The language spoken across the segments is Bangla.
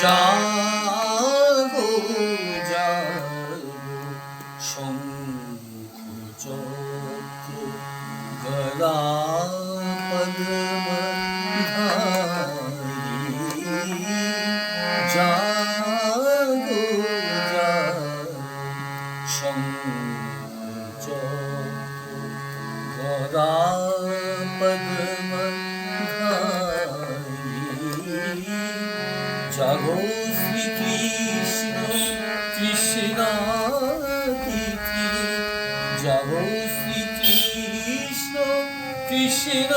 জাগো জাগো শঙ্খ চক্র গদা পদ্ম জাগো জাগো শঙ্খ চক্র গদা পদ্ম শ্রীকৃষ্ণ কৃষ্ণ জাগো শ্রীকৃষ্ণ কৃষ্ণ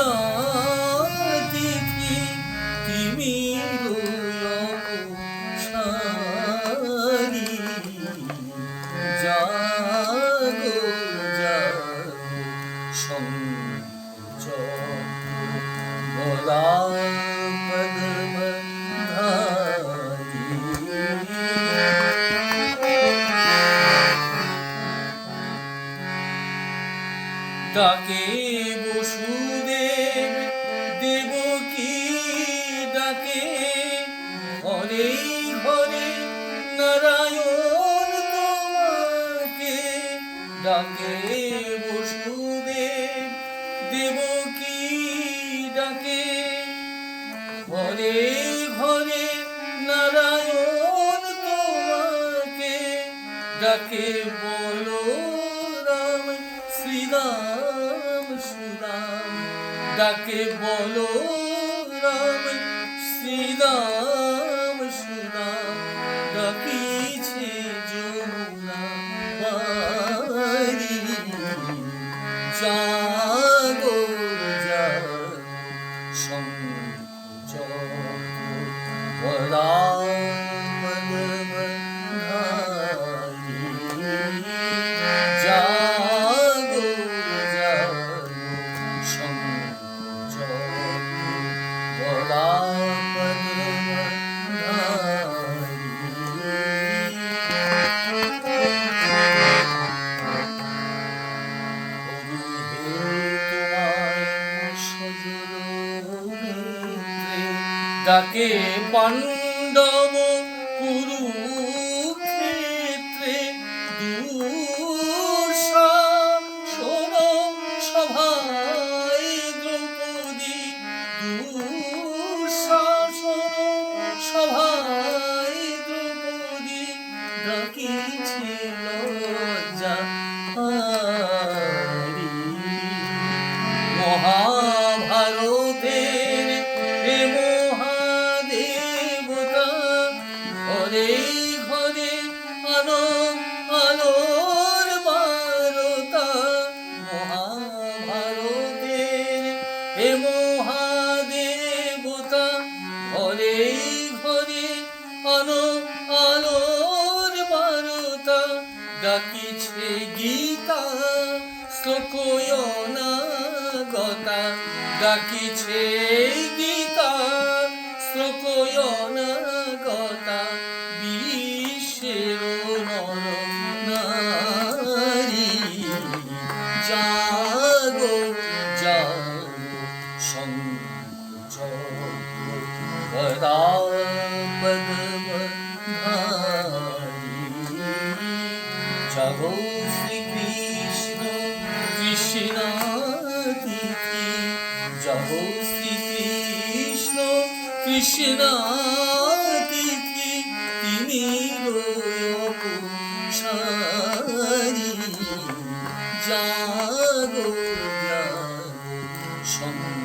ডাকে বসুদেব দেবকী ডাকে? ঘরে ঘরে নারায়ণ তোমাকে ডাকে বসুদেব দেবকী ডাকে? ঘরে ঘরে নারায়ণ তোমাকে ডাকে বলো শ্রীরাম সুরাম ডাকে বলো রাম শ্রীরাম সুরাম ডাকিছে যমুনা বারি জাগো জাগো শঙ্খ জাগো ডাকে পাণ্ডব কুরুক্ষেত্রে সভায় দ্রৌপদী। সভায় দ্রৌপদী। ডাকিছে শ্লোকয়না গতা ডাকিছে গীতা শ্লোকয়না গতা বিশ্বের নর। জাগো জাগো শঙ্খ গদা পদ্ম জাগো। জাগো কৃষ্ণ কৃষ্ণ তিথি তিনি সারি জাগো শঙ্খ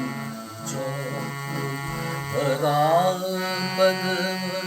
পদ্ম